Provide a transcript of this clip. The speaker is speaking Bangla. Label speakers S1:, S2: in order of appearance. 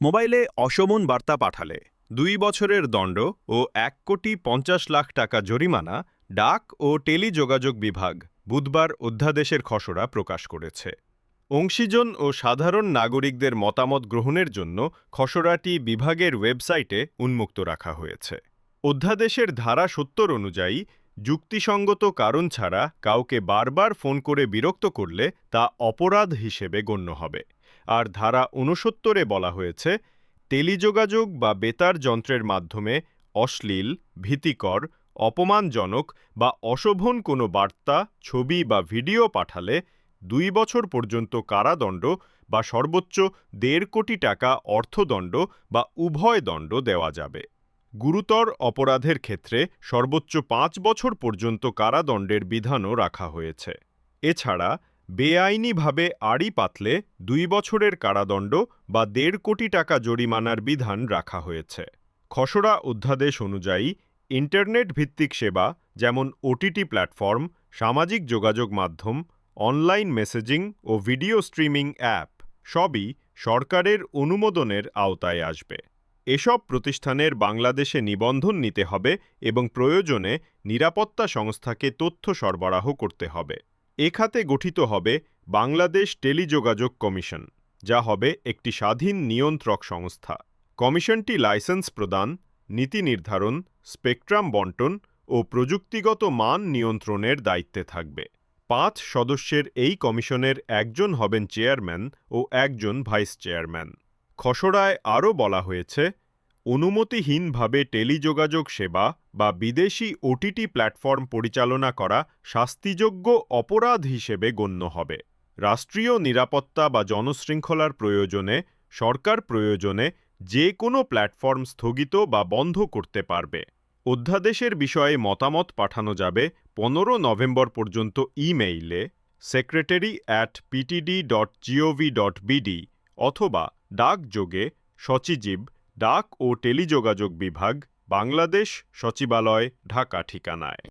S1: মোবাইলে অশোভন বার্তা পাঠালে। দুই বছরের দণ্ড ও এক কোটি পঞ্চাশ লাখ টাকা জরিমানা ডাক ও টেলিযোগাযোগ বিভাগ বুধবার অধ্যাদেশের খসড়া প্রকাশ করেছে। অংশীজন ও সাধারণ নাগরিকদের মতামত গ্রহণের জন্য খসড়াটি বিভাগের ওয়েবসাইটে উন্মুক্ত রাখা হয়েছে। অধ্যাদেশের ধারা সত্তর অনুযায়ী যুক্তিসঙ্গত কারণ ছাড়া কাউকে বারবার ফোন করে বিরক্ত করলে তা অপরাধ হিসেবে গণ্য হবে। আর ধারা ঊনসত্তরে বলা হয়েছে, টেলিযোগাযোগ বা বেতার যন্ত্রের মাধ্যমে অশ্লীল, ভীতিকর, অপমানজনক বা অশোভন কোনো বার্তা, ছবি বা ভিডিও পাঠালে দুই বছর পর্যন্ত কারাদণ্ড বা সর্বোচ্চ দেড় কোটি টাকা অর্থদণ্ড বা উভয় দণ্ড দেওয়া যাবে। গুরুতর অপরাধের ক্ষেত্রে সর্বোচ্চ পাঁচ বছর পর্যন্ত কারাদণ্ডের বিধানও রাখা হয়েছে। এছাড়া, বেআইনিভাবে আড়ি পাতলে দুই বছরের কারাদণ্ড বা দেড় কোটি টাকা জরিমানার বিধান রাখা হয়েছে। খসড়া অধ্যাদেশ অনুযায়ী ইন্টারনেট ভিত্তিক সেবা যেমন ওটিটি প্ল্যাটফর্ম, সামাজিক যোগাযোগ মাধ্যম, অনলাইন মেসেজিং ও ভিডিও স্ট্রিমিং অ্যাপ সবই সরকারের অনুমোদনের আওতায় আসবে। এসব প্রতিষ্ঠানের বাংলাদেশে নিবন্ধন নিতে হবে এবং প্রয়োজনে নিরাপত্তা সংস্থাকে তথ্য সরবরাহ করতে হবে। এ খাতে গঠিত হবে বাংলাদেশ টেলিযোগাযোগ কমিশন, যা হবে একটি স্বাধীন নিয়ন্ত্রক সংস্থা। কমিশনটি লাইসেন্স প্রদান, নীতি নির্ধারণ, স্পেকট্রাম বন্টন ও প্রযুক্তিগত মান নিয়ন্ত্রণের দায়িত্বে থাকবে। পাঁচ সদস্যের এই কমিশনের একজন হবেন চেয়ারম্যান ও একজন ভাইস চেয়ারম্যান। খসড়ায় আরও বলা হয়েছে, অনুমতিহীনভাবে টেলিযোগাযোগ সেবা বা বিদেশি ওটিটি প্ল্যাটফর্ম পরিচালনা করা শাস্তিযোগ্য অপরাধ হিসেবে গণ্য হবে। রাষ্ট্রীয় নিরাপত্তা বা জনশৃঙ্খলার প্রয়োজনে, সরকার প্রয়োজনে যে কোনো প্ল্যাটফর্ম স্থগিত বা বন্ধ করতে পারবে। অধ্যাদেশের বিষয়ে মতামত পাঠানো যাবে পনেরো নভেম্বর পর্যন্ত ইমেইলে secretary at PTD dot GOV dot BD অথবা ডাকযোগে সচিজীব ডাক ও টেলিযোগাযোগ বিভাগ বাংলাদেশ সচিবালয় ঢাকা ঠিকানায়।